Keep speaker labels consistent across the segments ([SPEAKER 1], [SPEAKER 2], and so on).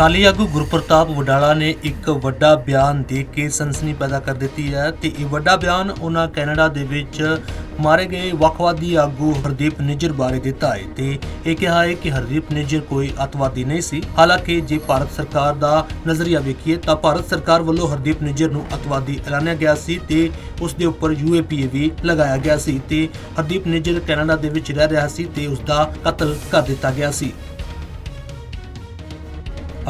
[SPEAKER 1] ਅਕਾਲੀ ਆਗੂ ਗੁਰਪ੍ਰਤਾਪ ਵਡਾਲਾ ਨੇ ਇੱਕ ਵੱਡਾ ਬਿਆਨ ਦੇ ਕੇ ਸਨਸਨੀ ਪੈਦਾ ਕਰ ਦਿੱਤੀ ਹੈ ਤੇ ਇਹ ਵੱਡਾ ਬਿਆਨ ਉਹਨਾਂ ਕੈਨੇਡਾ ਦੇ ਵਿੱਚ ਮਾਰੇ ਗਏ ਵੱਖਵਾਦੀ ਆਗੂ ਹਰਦੀਪ ਨਿੱਜਰ ਬਾਰੇ ਦਿੱਤਾ ਹੈ ਤੇ ਇਹ ਕਿਹਾ ਹੈ ਕਿ ਹਰਦੀਪ ਨਿੱਜਰ ਕੋਈ ਅਤਵਾਦੀ ਨਹੀਂ ਸੀ। ਹਾਲਾਂਕਿ ਜੇ ਭਾਰਤ ਸਰਕਾਰ ਦਾ ਨਜ਼ਰੀਆ ਵੇਖੀਏ ਤਾਂ ਭਾਰਤ ਸਰਕਾਰ ਵੱਲੋਂ ਹਰਦੀਪ ਨਿੱਜਰ ਨੂੰ ਅਤਵਾਦੀ ਐਲਾਨਿਆ ਗਿਆ ਸੀ ਤੇ ਉਸ ਦੇ ਉੱਪਰ ਯੂਏਪੀਏ ਵੀ ਲਗਾਇਆ ਗਿਆ ਸੀ ਤੇ ਹਰਦੀਪ ਨਿੱਜਰ ਕੈਨੇਡਾ ਦੇ ਵਿੱਚ ਰਹਿ ਰਿਹਾ ਸੀ ਤੇ ਉਸ ਦਾ ਕਤਲ ਕਰ ਦਿੱਤਾ ਗਿਆ ਸੀ।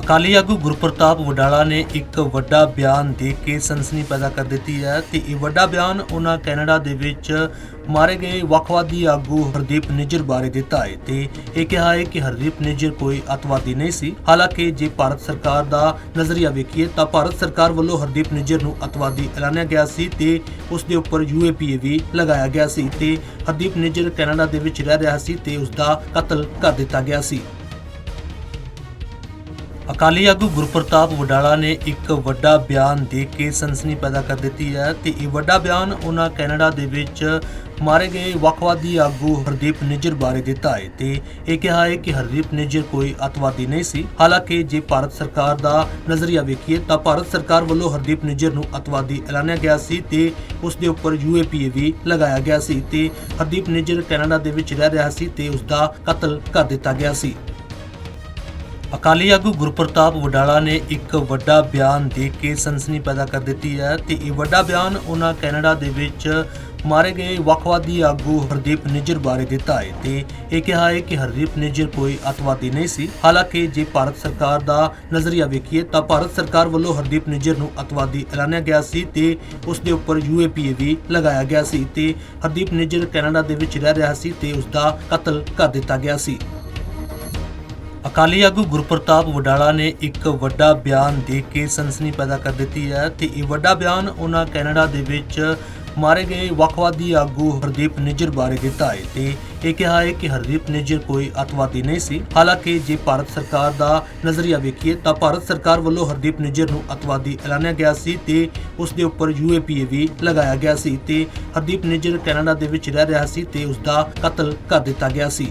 [SPEAKER 1] ਅਕਾਲੀ ਆਗੂ ਗੁਰਪ੍ਰਤਾਪ ਵਡਾਲਾ ਨੇ ਇੱਕ ਵੱਡਾ ਬਿਆਨ ਦੇ ਕੇ ਸਨਸਨੀ ਪੈਦਾ ਕਰ ਦਿੱਤੀ ਹੈ ਤੇ ਇਹ ਵੱਡਾ ਬਿਆਨ ਉਹਨਾਂ ਕੈਨੇਡਾ ਦੇ ਵਿੱਚ ਮਾਰੇ ਗਏ ਵੱਖਵਾਦੀ ਆਗੂ ਹਰਦੀਪ ਨਿੱਜਰ ਬਾਰੇ ਦਿੱਤਾ ਹੈ ਤੇ ਇਹ ਕਿਹਾ ਹੈ ਕਿ ਹਰਦੀਪ ਨਿੱਜਰ ਕੋਈ ਅਤਵਾਦੀ ਨਹੀਂ ਸੀ। ਹਾਲਾਂਕਿ ਜੇ ਭਾਰਤ ਸਰਕਾਰ ਦਾ ਨਜ਼ਰੀਆ ਵੇਖੀਏ ਤਾਂ ਭਾਰਤ ਸਰਕਾਰ ਵੱਲੋਂ ਹਰਦੀਪ ਨਿੱਜਰ ਨੂੰ ਅਤਵਾਦੀ ਐਲਾਨਿਆ ਗਿਆ ਸੀ ਤੇ ਉਸ ਦੇ ਉੱਪਰ ਯੂਏਪੀਏ ਵੀ ਲਗਾਇਆ ਗਿਆ ਸੀ ਤੇ ਹਰਦੀਪ ਨਿੱਜਰ ਕੈਨੇਡਾ ਦੇ ਵਿੱਚ ਰਹਿ ਰਿਹਾ ਸੀ ਤੇ ਉਸ ਦਾ ਕਤਲ ਕਰ ਦਿੱਤਾ ਗਿਆ ਸੀ। ਅਕਾਲੀ ਆਗੂ ਗੁਰਪ੍ਰਤਾਪ ਵਡਾਲਾ ਨੇ ਇੱਕ ਵੱਡਾ ਬਿਆਨ ਦੇ ਕੇ ਸਨਸਨੀ ਪੈਦਾ ਕਰ ਦਿੱਤੀ ਹੈ ਤੇ ਇਹ ਵੱਡਾ ਬਿਆਨ ਉਹਨਾਂ ਕੈਨੇਡਾ ਦੇ ਵਿੱਚ ਮਾਰੇ ਗਏ ਵੱਖਵਾਦੀ ਆਗੂ ਹਰਦੀਪ ਨਿੱਜਰ ਬਾਰੇ ਦਿੱਤਾ ਹੈ ਤੇ ਇਹ ਕਿਹਾ ਹੈ ਕਿ ਹਰਦੀਪ ਨਿੱਜਰ ਕੋਈ ਅਤਵਾਦੀ ਨਹੀਂ ਸੀ। ਹਾਲਾਂਕਿ ਜੇ ਭਾਰਤ ਸਰਕਾਰ ਦਾ ਨਜ਼ਰੀਆ ਵੇਖੀਏ ਤਾਂ ਭਾਰਤ ਸਰਕਾਰ ਵੱਲੋਂ ਹਰਦੀਪ ਨਿੱਜਰ ਨੂੰ ਅਤਵਾਦੀ ਐਲਾਨਿਆ ਗਿਆ ਸੀ ਤੇ ਉਸ ਦੇ ਉੱਪਰ ਯੂਏਪੀਏ ਵੀ ਲਗਾਇਆ ਗਿਆ ਸੀ ਤੇ ਹਰਦੀਪ ਨਿੱਜਰ ਕੈਨੇਡਾ ਦੇ ਵਿੱਚ ਰਹਿ ਰਿਹਾ ਸੀ ਤੇ ਉਸ ਦਾ ਕਤਲ ਕਰ ਦਿੱਤਾ ਗਿਆ ਸੀ। ਅਕਾਲੀ ਆਗੂ ਗੁਰਪ੍ਰਤਾਪ ਵਡਾਲਾ ਨੇ ਇੱਕ ਵੱਡਾ ਬਿਆਨ ਦੇ ਕੇ ਸਨਸਨੀ ਪੈਦਾ ਕਰ ਦਿੱਤੀ ਹੈ ਤੇ ਇਹ ਵੱਡਾ ਬਿਆਨ ਉਹਨਾਂ ਕੈਨੇਡਾ ਦੇ ਵਿੱਚ ਮਾਰੇ ਗਏ ਵੱਖਵਾਦੀ ਆਗੂ ਹਰਦੀਪ ਨਿੱਜਰ ਬਾਰੇ ਦਿੱਤਾ ਹੈ ਤੇ ਇਹ ਕਿਹਾ ਹੈ ਕਿ ਹਰਦੀਪ ਨਿੱਜਰ ਕੋਈ ਅਤਵਾਦੀ ਨਹੀਂ ਸੀ। ਹਾਲਾਂਕਿ ਜੇ ਭਾਰਤ ਸਰਕਾਰ ਦਾ ਨਜ਼ਰੀਆ ਵੇਖੀਏ ਤਾਂ ਭਾਰਤ ਸਰਕਾਰ ਵੱਲੋਂ ਹਰਦੀਪ ਨਿੱਜਰ ਨੂੰ ਅਤਵਾਦੀ ਐਲਾਨਿਆ ਗਿਆ ਸੀ ਤੇ ਉਸ ਦੇ ਉੱਪਰ ਯੂਏਪੀਏ ਵੀ ਲਗਾਇਆ ਗਿਆ ਸੀ ਤੇ ਹਰਦੀਪ ਨਿੱਜਰ ਕੈਨੇਡਾ ਦੇ ਵਿੱਚ ਰਹਿ ਰਿਹਾ ਸੀ ਤੇ ਉਸ ਦਾ ਕਤਲ ਕਰ ਦਿੱਤਾ ਗਿਆ ਸੀ। ਅਕਾਲੀ ਆਗੂ ਗੁਰਪ੍ਰਤਾਪ ਵਡਾਲਾ ਨੇ ਇੱਕ ਵੱਡਾ ਬਿਆਨ ਦੇ ਕੇ ਸਨਸਨੀ ਪੈਦਾ ਕਰ ਦਿੱਤੀ ਹੈ ਤੇ ਇਹ ਵੱਡਾ ਬਿਆਨ ਉਹਨਾਂ ਕੈਨੇਡਾ ਦੇ ਵਿੱਚ ਮਾਰੇ ਗਏ ਵੱਖਵਾਦੀ ਆਗੂ ਹਰਦੀਪ ਨਿੱਜਰ ਬਾਰੇ ਦਿੱਤਾ ਹੈ ਤੇ ਇਹ ਕਿਹਾ ਹੈ ਕਿ ਹਰਦੀਪ ਨਿੱਜਰ ਕੋਈ ਅਤਵਾਦੀ ਨਹੀਂ ਸੀ। ਹਾਲਾਂਕਿ ਜੇ ਭਾਰਤ ਸਰਕਾਰ ਦਾ ਨਜ਼ਰੀਆ ਵੇਖੀਏ ਤਾਂ ਭਾਰਤ ਸਰਕਾਰ ਵੱਲੋਂ ਹਰਦੀਪ ਨਿੱਜਰ ਨੂੰ ਅਤਵਾਦੀ ਐਲਾਨਿਆ ਗਿਆ ਸੀ ਤੇ ਉਸ ਦੇ ਉੱਪਰ ਯੂਏਪੀਏ ਵੀ ਲਗਾਇਆ ਗਿਆ ਸੀ ਤੇ ਹਰਦੀਪ ਨਿੱਜਰ ਕੈਨੇਡਾ ਦੇ ਵਿੱਚ ਰਹਿ ਰਿਹਾ ਸੀ ਤੇ ਉਸ ਦਾ ਕਤਲ ਕਰ ਦਿੱਤਾ ਗਿਆ ਸੀ।